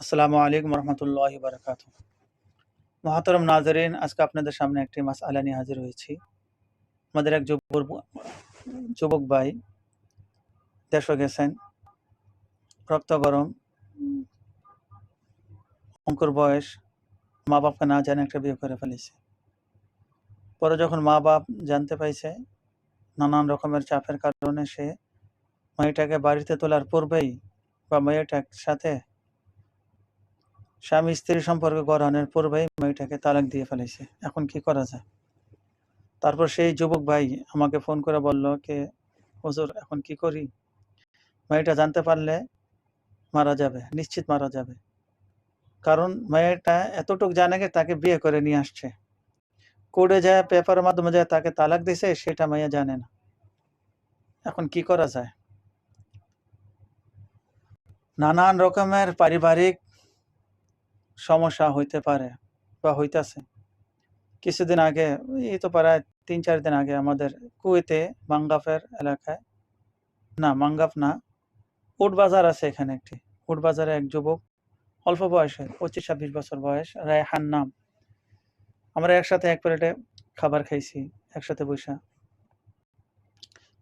আসসালামু আলাইকুম রহমতুল্লাহ বারকাত মহাতরম নাজরিন, আজকে আপনাদের সামনে একটি মাস আলা নিয়ে হাজির হয়েছি। আমাদের এক যুবক যুবক ভাই, দেশ গেছেন। রক্ত গরম, অঙ্কুর বয়স মা বাপকে না জানে একটা বিয়ে করে ফেলেছে। পরে যখন মা বাপ জানতে পাইছে, নানান রকমের চাপের কারণে সে মেয়েটাকে বাড়িতে তোলার পূর্বেই বা মেয়েটার সাথে স্বামী স্ত্রী সম্পর্ক গড়ানোর পূর্বেই মেয়েটাকে তালাক দিয়ে ফেলেছে। এখন কি করা যায়? তারপর সেই যুবক ভাই আমাকে ফোন করে বলল, কে? হুজুর, এখন কি করি? মেয়েটা জানতে পারলে মারা যাবে, নিশ্চিত মারা যাবে। কারণ মেয়েটা এতটুক জানে যে তাকে বিয়ে করে নিয়ে আসছে। কোর্টে যায়, পেপারের মাধ্যমে যায়, তাকে তালাক দিছে, সেটা মেয়ে জানে না। এখন কি করা যায়? নানান রকমের পারিবারিক সমস্যা হইতে পারে বা হইতাছে। কিছুদিন আগে, এই তো প্রায় তিন চার দিন আগে আমাদের কুয়েতে মাঙ্গাফের এলাকায়, না, মাঙ্গাফ না, উট বাজার আছে এখানে একটি। উট বাজারে এক যুবক, অল্প বয়সে পঁচিশ ছাব্বিশ বছর বয়স রায়হান নাম আমরা একসাথে এক প্লেটে খাবার খাইছি, একসাথে বৈশা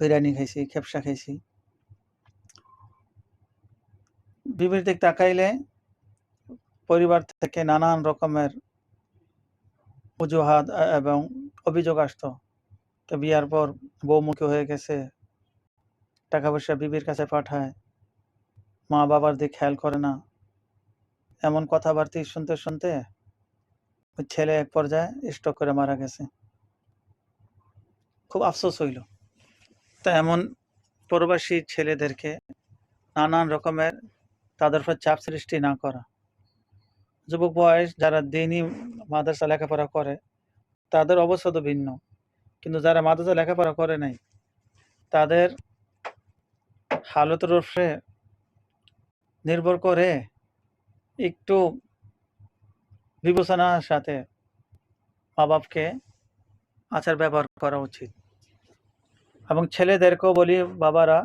বিরিয়ানি খাইছি, খেপসা খাইছি। দিক তাকাইলে পরিবার থেকে নানান রকমের অজুহাত এবং অভিযোগ আসতো বিয়ার পর বৌমুখী হয়ে গেছে টাকা পয়সা বিবির কাছে পাঠায়, মা বাবার দিক খেয়াল করে না। এমন কথাবার্তা শুনতে শুনতে ওই ছেলে এক পর্যায়ে স্ট্রোক করে মারা গেছে। খুব আফসোস হইল। তা এমন প্রবাসী ছেলেদেরকে নানান রকমের তাদের উপর চাপ সৃষ্টি না করা। যুবক বয়স যারা দিনই মাদ্রাসা লেখাপড়া করে, তাদের অবস্থা তো ভিন্ন। কিন্তু যারা মাদ্রাসা লেখাপড়া করে নাই, তাদের হালতের উপরে নির্ভর করে একটু বিবেচনার সাথে মা বাপকে আচার ব্যবহার করা উচিত। এবং ছেলেদেরকেও বলি, বাবারা,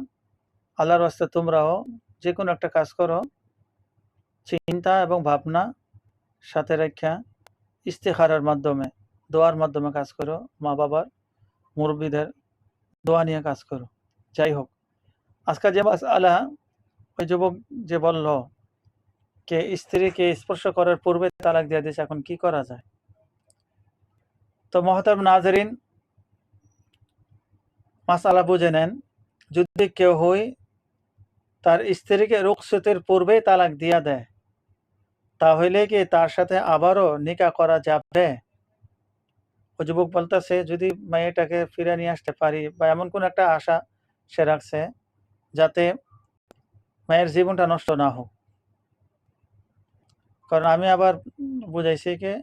আল্লাহর রাস্তায় তোমরাও যে কোনো একটা কাজ করো, চিন্তা এবং ভাবনা সাথে রেখা ইস্তেখারার মাধ্যমে, দোয়ার মাধ্যমে কাজ করো। মা বাবার, মুরব্বীদের দোয়া নিয়ে কাজ করো। যাই হোক আজকাল যে বাস আলা ওই যুবক যে বলল কে স্ত্রীকে স্পর্শ করার পূর্বে তালাক দিয়ে দিয়েছে, এখন কি করা যায়? তো মহতাব নাজরিন মাসালা বুঝে নেন, যদি কেউ হই তার স্ত্রীকে রুকসতের পূর্বেই তালাক দিয়া দেয়। তাহলে কি তার সাথে আবারও নিকা করা যাবে? ও যুবক বলতেছে, যদি মেয়েটাকে ফিরে নিয়ে আসতে পারি বা এমন কোন একটা আশা সে রাখছে যাতে মায়ের জীবনটা নষ্ট না হোক। কারণ আমি আবার বুঝাইছি কি,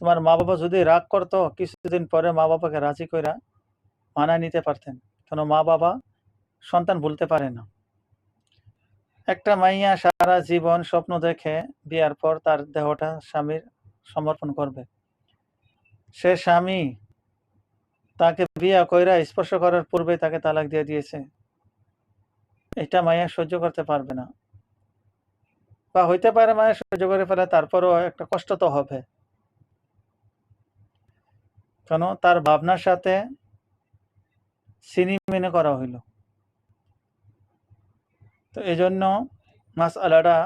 তোমার মা বাবা যদি রাগ করতো, কিছুদিন পরে মা বাবাকে রাজি কইরা মানায় নিতে পারতেন। কেন মা বাবা সন্তান ভুলতে পারে না। একটা মাইয়া সারা জীবন স্বপ্ন দেখে বিয়ার পর তার দেহটা স্বামীর সমর্পণ করবে। সে স্বামী তাকে বিয়া কইরা স্পর্শ করার পূর্বে তাকে তালাক দিয়ে দিয়েছে। এটা মাইয়া সহ্য করতে পারবে না। বা হইতে পারে মায়া সহ্য করে ফেলে, তারপরও একটা কষ্ট তো হবে। কেন? তার ভাবনার সাথে সিনি মেনে করা হইল। তো এই জন্য মাস আলাটা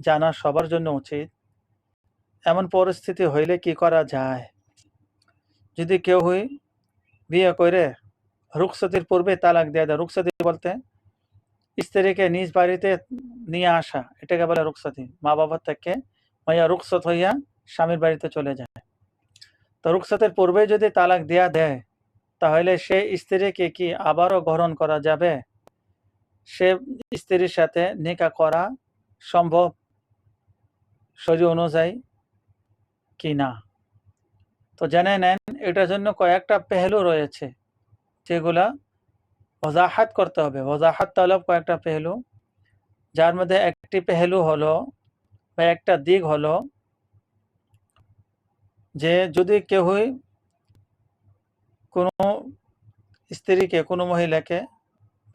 জানা সবার জন্য উচিত। এমন পরিস্থিতি হইলে কি করা যায়? যদি কেউ হই বিয়ে করে রুকসতির পূর্বে তালাক দিয়ে দেয় রুকসতি বলতে স্ত্রীকে নিজ বাড়িতে নিয়ে আসা, এটাকে বলে রুকসতি মা বাবার থেকে মাইয়া রুকসত হইয়া স্বামীর বাড়িতে চলে যায়। তো রুকসতের পূর্বে যদি তালাক দেয়া দেয়, তাহলে সে স্ত্রীকে কি আবারও গ্রহণ করা যাবে? সে স্ত্রীর সাথে নিকা করা সম্ভব শরীর অনুযায়ী কি না? তো জেনে নেন, এটার জন্য কয়েকটা পেহলু রয়েছে, যেগুলা ওজাহাত করতে হবে। ওজাহাত তলব কয়েকটা পেহলু। যার মধ্যে একটি পেহলু হলো বা একটা দিক হলো যে যদি কেউই কোনো স্ত্রীকে, কোনো মহিলাকে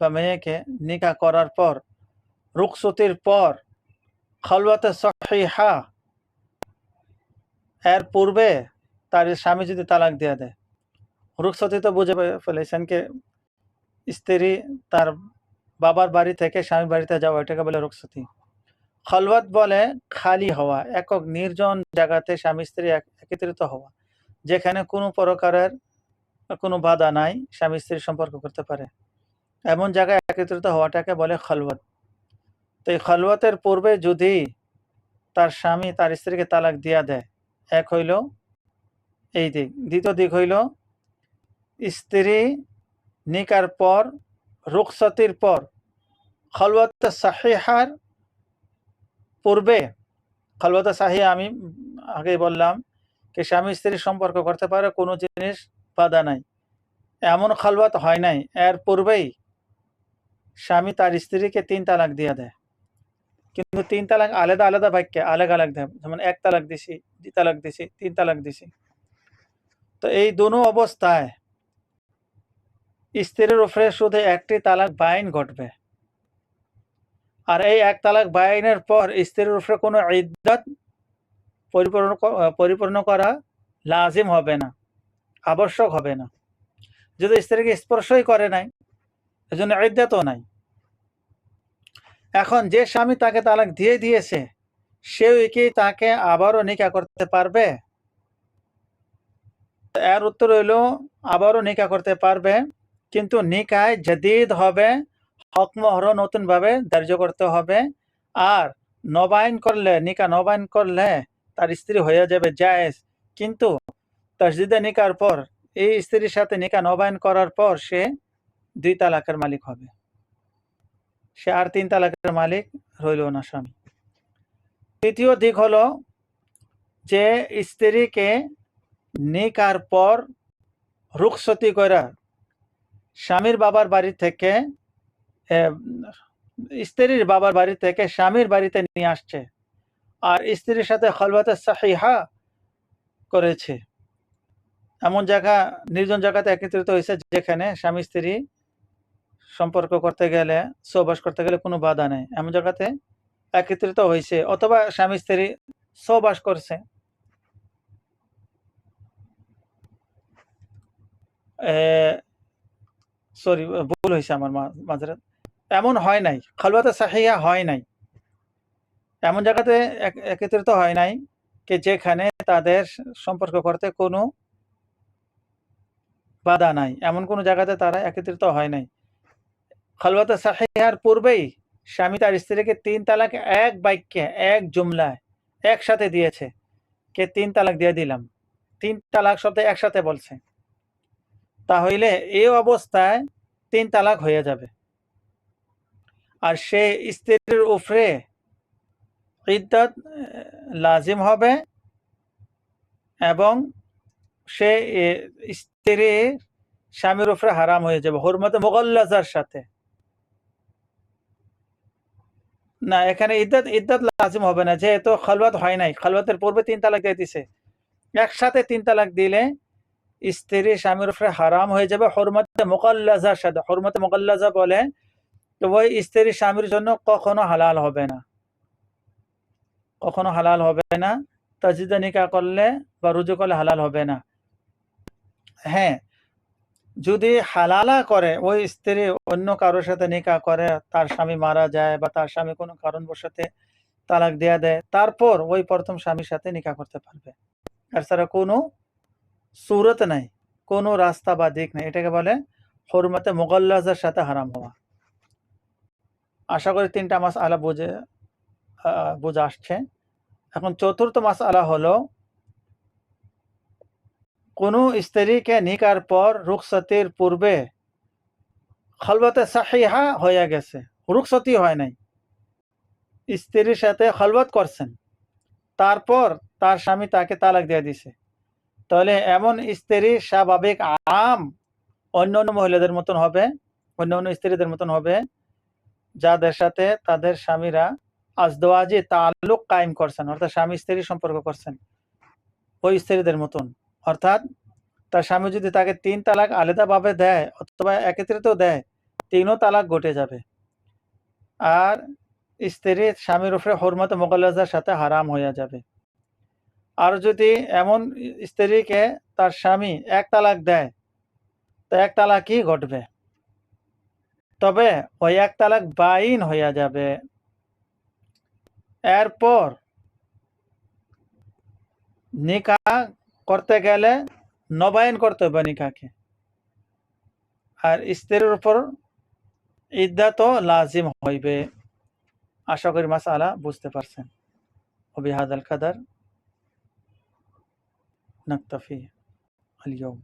বা মেয়েকে নিকা করার পর রুকসতির পর, খলওয়াতে সহিহা, এর পূর্বে তার স্বামী যদি তালাক দিয়ে দেয়। রুকসতি তো বুঝে ফেলেছেন কি, স্ত্রী তার বাবার বাড়ি থেকে স্বামীর বাড়িতে যাওয়া, এটাকে বলে রুকসতি খলওয়াত বলে, খালি হওয়া, একক নির্জন জায়গাতে স্বামী স্ত্রী এক- একত্রিত হওয়া, যেখানে কোনো প্রকারের কোনো বাধা নাই, স্বামী স্ত্রীর সম্পর্ক করতে পারে। এমন জায়গায় একত্রিত হওয়াটাকে বলে খলওয়াত। তো এই খলওয়াতের পূর্বে যদি তার স্বামী তার স্ত্রীকে তালাক দিয়া দেয়, এক হইল এই দিক, দ্বিতীয় দিক হইল স্ত্রী নিকার পর রুকসতির পর, খলওয়াত সাহিহার পূর্বে, খলওয়াত সাহিয়া আমি আগে বললাম কি স্বামী স্ত্রীর সম্পর্ক করতে পারে কোনো জিনিস বাধা নাই। এমন খালওয়াত হয় নাই। এর পূর্বেই স্বামী তার স্ত্রীকে তিন তালাক দিয়ে দেয়। কিন্তু তিন তালাক আলাদা আলাদা বাক্যে আলাদা আলাদা দেয়। যেমন এক তালাক দিছি, দুই তালাক দিছি, তিন তালাক দিছি। তো এই দোনো অবস্থায় স্ত্রীর উপরে শুধু একটি তালাক বাইন ঘটবে। আর এই এক তালাক বাইনের পর স্ত্রীর উপরে কোনো ইদ্যত পরিপূর্ণ পরিপূর্ণ করা লাজিম হবে না, আবশ্যক হবে না। যদি স্ত্রীকে স্পর্শই করে নাই এজন্য ইদ্যতও নাই। এখন যে স্বামী তাকে তালাক দিয়ে দিয়েছে, সেও কি তাকে আবারও নিকা করতে পারবে? এর উত্তর হইল, আবারও নিকা করতে পারবে, কিন্তু নিকায় জদিদ হবে হকমহর নতুন ভাবে ধার্য করতে হবে, আর নবায়ন করলে, নিকা নবায়ন করলে তার স্ত্রী হয়ে যাবে জায়েজ। কিন্তু তসজিদে নিকার পর, এই স্ত্রীর সাথে নিকা নবায়ন করার পর সে দুই তালাকের মালিক হবে। সে আর তিন তালাকের মালিক রইল না স্বামী। তৃতীয় দিক হলো যে স্ত্রীকে নিকার পর রুখসতি করা স্বামীর বাবার বাড়ি থেকে স্ত্রীর বাবার বাড়ি থেকে স্বামীর বাড়িতে নিয়ে আসছে আর স্ত্রীর সাথে খলবাতে সাহিহা করেছে। এমন জায়গা, নির্জন জায়গাতে একত্রিত হয়েছে যেখানে স্বামী স্ত্রী সম্পর্ক করতে গেলে, সহবাস করতে গেলে কোনো বাধা নেই। এমন জায়গাতে একত্রিত হয়েছে অথবা স্বামী স্ত্রী সহবাস করছে। সরি, ভুল হয়েছে আমার মাঝে এমন হয় নাই খালুয়াতে সাহিয়া হয় নাই। এমন জায়গাতে এক- একত্রিত হয় নাই যে যেখানে তাদের সম্পর্ক করতে কোনো বাধা নাই। এমন কোনো জায়গাতে তারা একত্রিত হয় নাই। খালওয়াতে সাহিয়ার পূর্বেই স্বামী তার স্ত্রীকে তিন তালাক এক বাক্যে এক জুমলায় একসাথে দিয়েছে। কে তিন তালাক দিয়ে দিলাম? তিন তালাক শব্দ একসাথে বলছে। তাহলে এই অবস্থায় তিন তালাক হয়ে যাবে। আর সে স্ত্রীর উপরে ইদ্যত লাজিম হবে এবং সে এ, স্ত্রীর স্বামীর উপরে হারাম হয়ে যাবে। হরমতে মোগল্লাজার সাথে। না, এখানে ইদ্যত ইদ্যত লাজিম হবে না, যেহেতু খালওয়াত হয় নাই। খালওয়াতের পূর্বে তিন তালাক দিয়ে দিছে। একসাথে তিন তালাক দিলে স্ত্রী স্বামীর উপরে হারাম হয়ে যাবে, হরমতে মোকাল্লাজার সাথে হরমতে মোকাল্লাজা বলে, তো ওই স্ত্রী স্বামীর জন্য কখনো হালাল হবে না। কখনো হালাল হবে না। তাজিদা নিকা করলে বা রুজু করলে হালাল হবে না। হ্যাঁ যদি হালালা করে, ওই স্ত্রী অন্য কারোর সাথে নিকা করে, তার স্বামী মারা যায় বা তার স্বামী কোনো কারণবশতে তালাক দেয়া দেয়, তারপর ওই প্রথম স্বামীর সাথে নিকা করতে পারবে। আর ছাড়া কোনো সুরত নাই, কোনো রাস্তা বা দিক নেই। এটাকে বলে হরমতে মোগল্লাজের সাথে হারাম হওয়া। আশা করি তিনটা মাস আলা বুঝে বুঝে আসছে। এখন চতুর্থ মাস আলা হলো কোনো স্ত্রীকে নিকার পর রুখসতির পূর্বে খলবতে সাহিহা হয়ে গেছে। রুখসতি হয় নাই। স্ত্রীর সাথে খলবত করছেন। তারপর তার স্বামী তাকে তালাক দিয়ে দিছে। তাহলে এমন স্ত্রী স্বাভাবিক আম অন্য অন্য মহিলাদের মতন হবে অন্য অন্য স্ত্রীদের মতন হবে, যাদের সাথে তাদের স্বামীরা আজদোয়াজি তাল্লুক কায়েম করছেন, অর্থাৎ স্বামী স্ত্রী সম্পর্ক করছেন, ওই স্ত্রীদের মতন। অর্থাৎ তার স্বামী যদি তাকে তিন তালাক আলাদাভাবে দেয় অথবা একত্রিত দেয়, তিনও তালাক ঘটে যাবে। আর স্ত্রী স্বামীর উপরে হরমত মোগাল্লাজার সাথে হারাম হয়ে যাবে। আর যদি এমন স্ত্রীকে তার স্বামী এক তালাক দেয়, তো এক তালাকই ঘটবে। তবে ওই এক তালাক বাইন হইয়া যাবে। এরপর নিকা করতে গেলে নবায়ন করতে হবে নিকাকে আর স্ত্রীর উপর ইদ্যা তো লাজিম হইবে আশা করি মাস আলা বুঝতে পারছেন وبهذا القدر نكتفي اليوم